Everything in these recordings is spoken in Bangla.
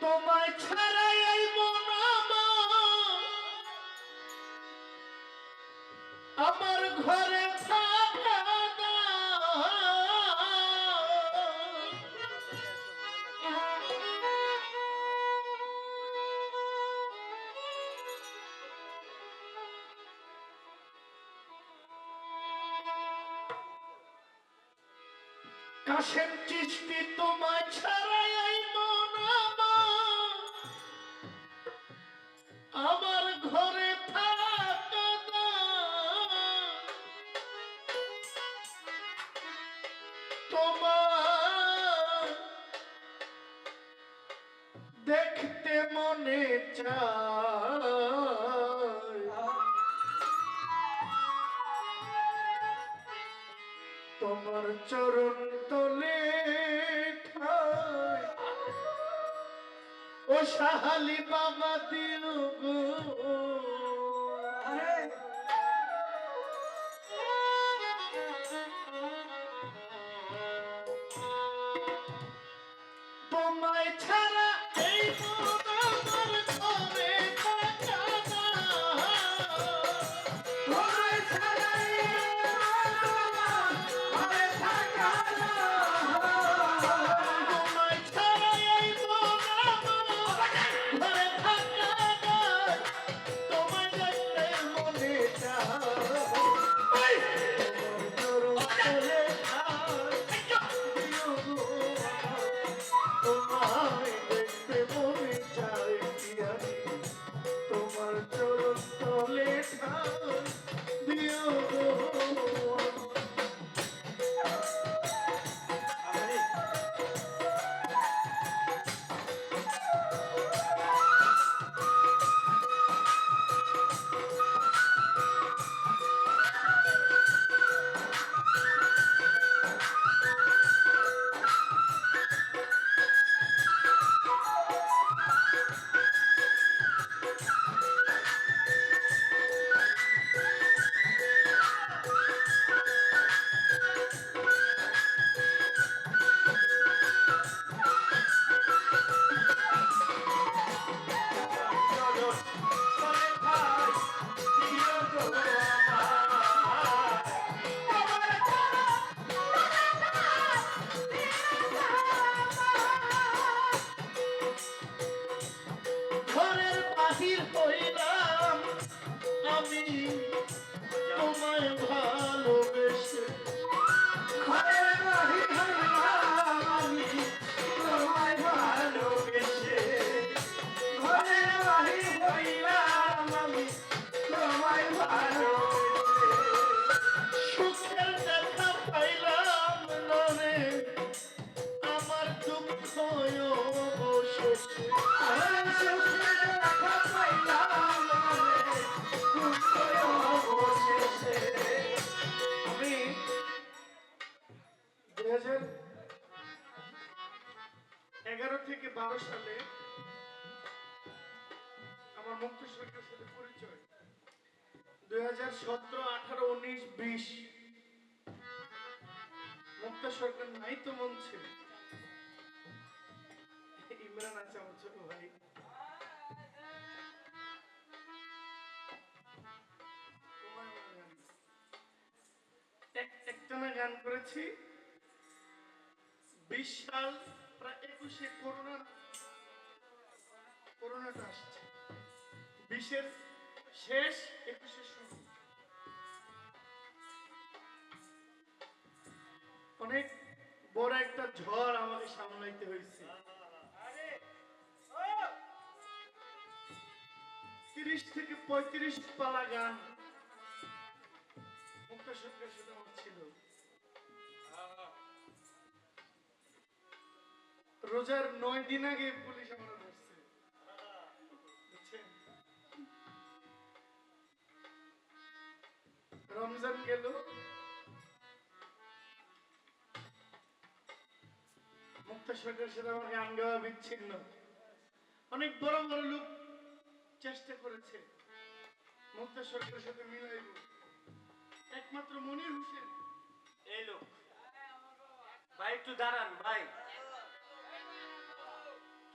তোমায় ছাড়া এই মন আমার। ঘরে কাশেম চিস্তি তোমায় ও সাহালি বাবা থেকে বারো সালে আমার মুক্ত সরকারের সাথে পরিচয়। দুই হাজার সতেরো, আঠারো, উনিশ, বিশ। মুক্ত সরকার নাই তো ছিল। ইমরান আছে আমার ছোট ভাই। একটানা গান করেছি। বিশ সাল করোনা, করোনাটা আসছে শেষ একুশে শুরু অনেক বড় একটা ঝড় আমাকে সামলাইতে হয়েছে। তিরিশ থেকে পঁয়ত্রিশ পালা গান মুক্ত সরকারের সাথে রোজার নয় দিন আগে পুলিশ আমরা ধরছে? রমজান গেল। মুক্ত সাথে বিচ্ছিন্ন। অনেক বড় লোক চেষ্টা করেছে। সাথে একমাত্র মনির হোসেন। এই লোক। ভাই, একটু দাঁড়ান, ভাই।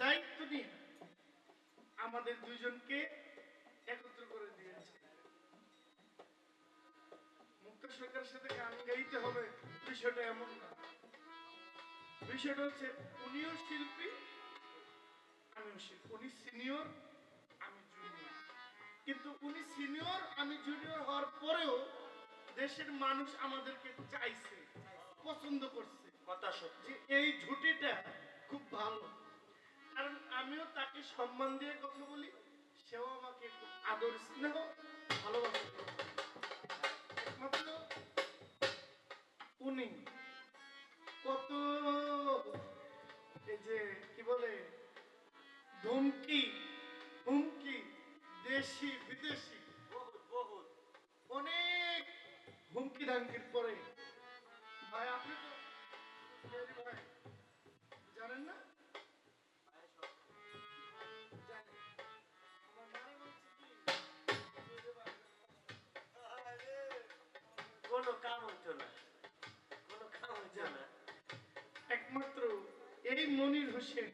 দায়িত্ব নিয়ে আমাদের দুইজনকে একত্র করে দিয়েছে। মুক্ত সরকারের সাথে গান গাইতে হবে বিষয়টা এমন না। বিষয়টা হচ্ছে উনিও শিল্পী আমিও শিল্পী। উনি সিনিয়র আমি জুনিয়র কিন্তু উনি সিনিয়র আমি জুনিয়র হওয়ার পরেও দেশের মানুষ আমাদেরকে চাইছে পছন্দ করছে। কথা সত্য এই ঝুটিটা খুব ভালো। কারণ আমিও তাকে সম্মান দিয়ে কথা বলি, সেও আমাকে আদর, স্নেহ, ভালোবাসে একমাত্র উনি। কত এই যে, কি বলে, ধুমকি, হুমকি, দেশি, বিদেশি অনেক হুমকি ধামকির পরে। ভাই, আপনি তো না কোনো কাম হইতো না একমাত্র এই মনির হোসেন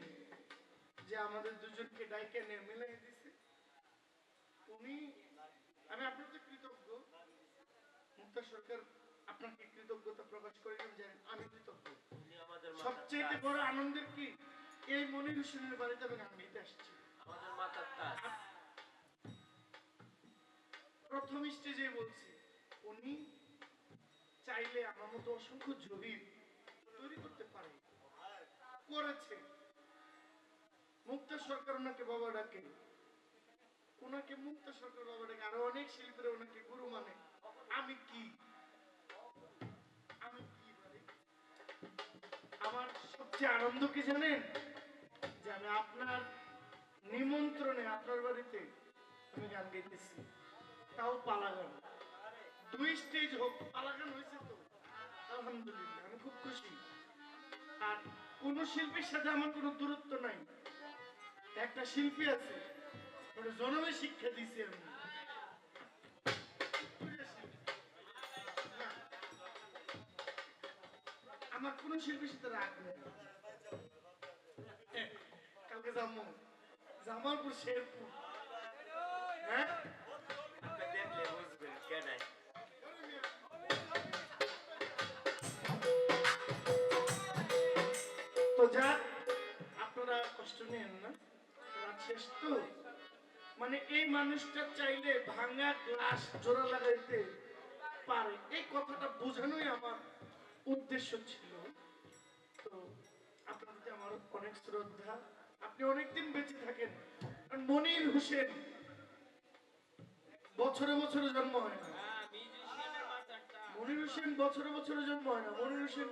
যে আমাদের দুজনকে ডাইকে নিয়ে মিলাই দিছে। উনি আমি আপনার তো কৃতজ্ঞ মুক্তা সরকার আপনাকে কৃতজ্ঞতা প্রকাশ করে আমি জানি আমি কৃতজ্ঞ। সবচেয়ে বড় আনন্দের কি? এই মনির হোসেনের বাড়িতে আমি গান গাইতে আসছি। আমাদের প্রথম স্টেজে বলছি উনি চাইলে আমার মতো অসংখ্য জহির তৈরি করতে পারে। করেছে। মুক্তা সরকার ওনাকে বাবা ডাকে। ওনাকে মুক্তা সরকার বাবা ডাকে। আরও অনেক শিল্পীরা ওনাকে গুরু মানে। আমি কি? আমি কি আমার সবচেয়ে আনন্দ কি জানেন? যে আমি আপনার নিমন্ত্রণে আপনার বাড়িতে আমি গান গাইতেছি। তাও পালা গান দুই স্টেজ হোক পালা গান হয়েছে তো। আলহামদুলিল্লাহ, আমি খুব খুশি। আর কোন শিল্পীর সাথে আমার কোনো দূরত্ব নাই। একটা শিল্পী আছে জনমে শিক্ষা দিছি আমি। আমার কোন শিল্পীর সাথে রাগ নেই। কালকে যাব। জামালপুর, শেরপুর। রাত তো মানে এই মানুষটা চাইলে ভাঙা গ্লাস জোড়া লাগাইতে পারে। এই কথাটা বোঝানোই আমার উদ্দেশ্য ছিল। তো আপনার প্রতি আমার অনেক শ্রদ্ধা। আপনি অনেকদিন বেঁচে থাকেন। মনির হোসেন বছরে বছরে জন্ম হয় না। মনির হোসেন বছরে বছরে জন্ম হয় না। মনির হোসেন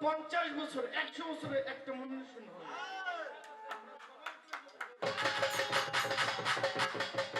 পঞ্চাশ বছর, একশো বছরে একটা মনির হোসেন হয় Thank you.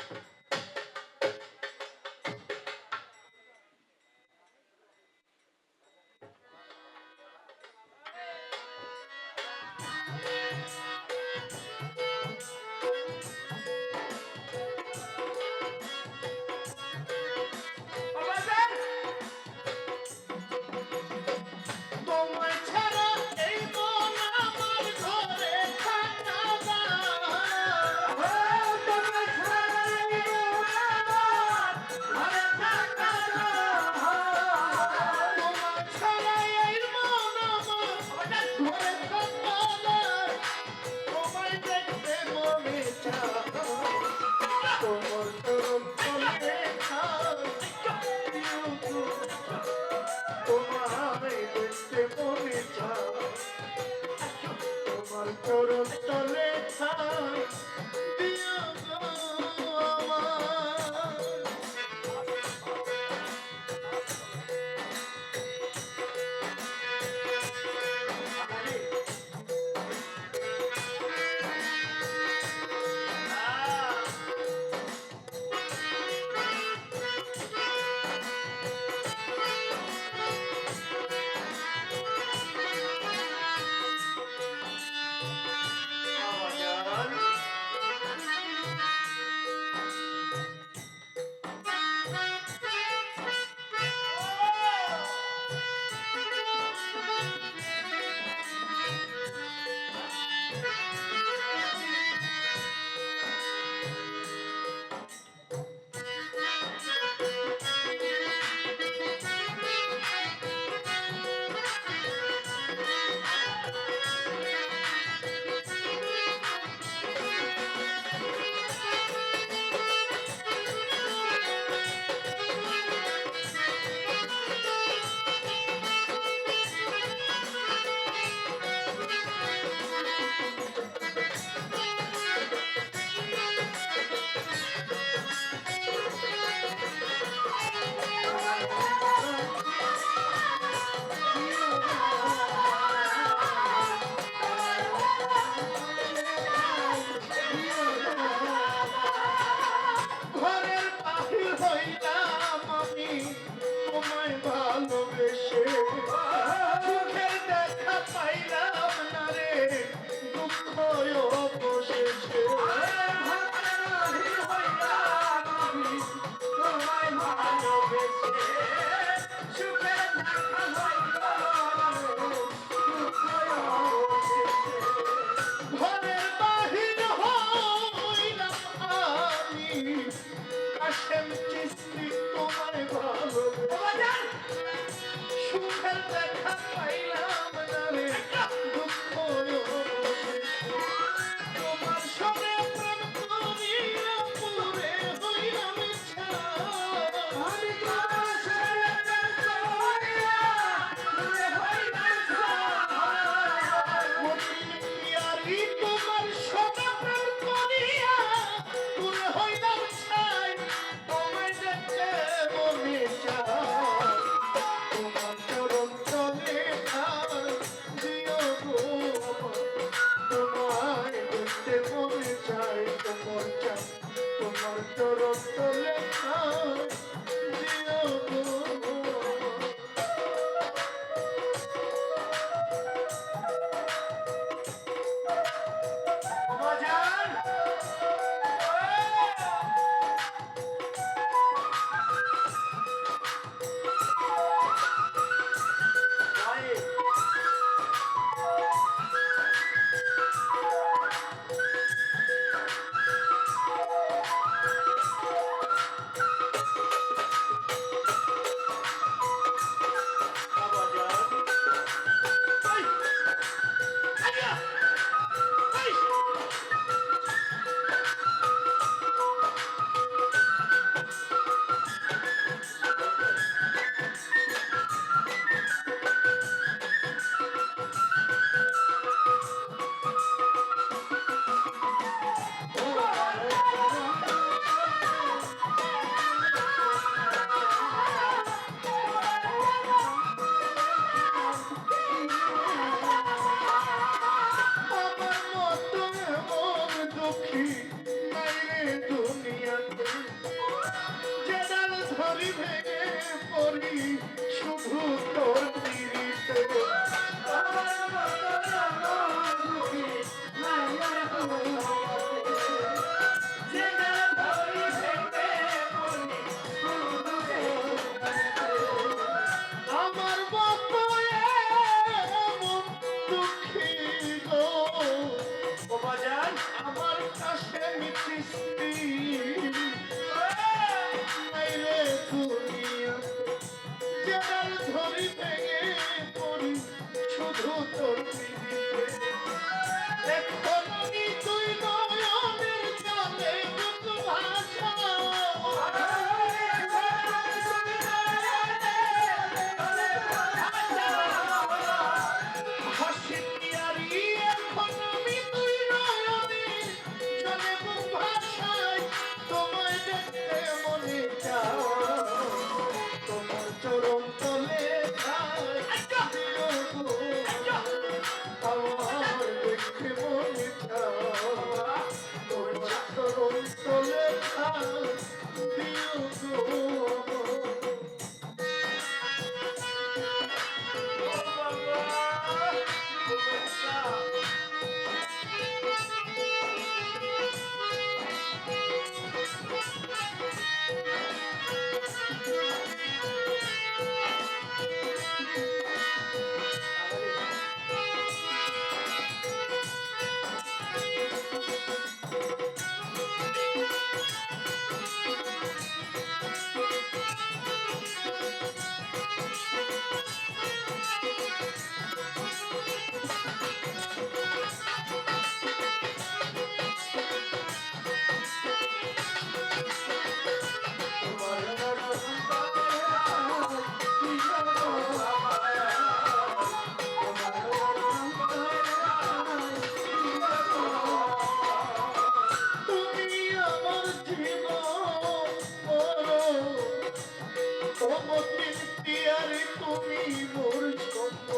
তুমি মোর ছন্দ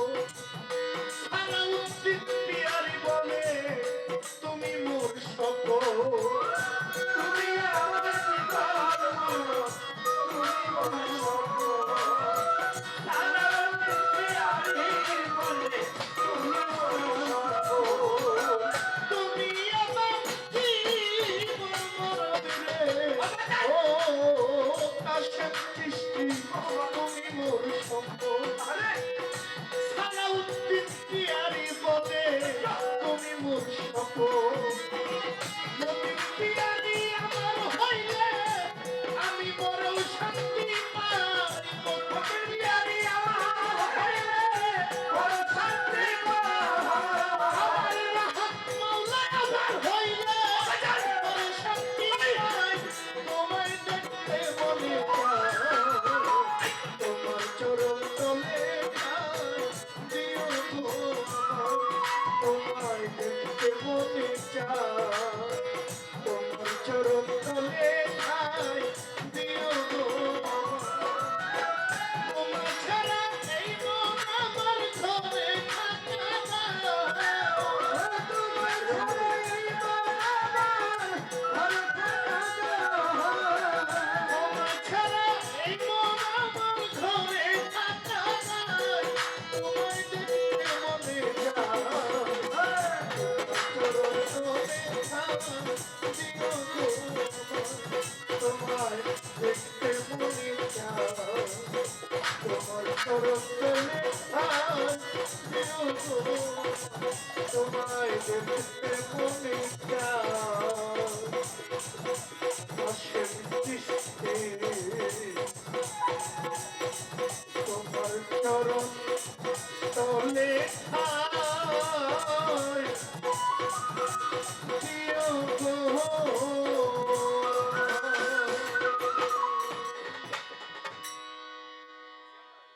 Krishna দেখতে মনে চাও তোমার সরব তোমায় দেখতে মনে চাও আসেন দৃষ্টি তোমার চরণ তলে Oh,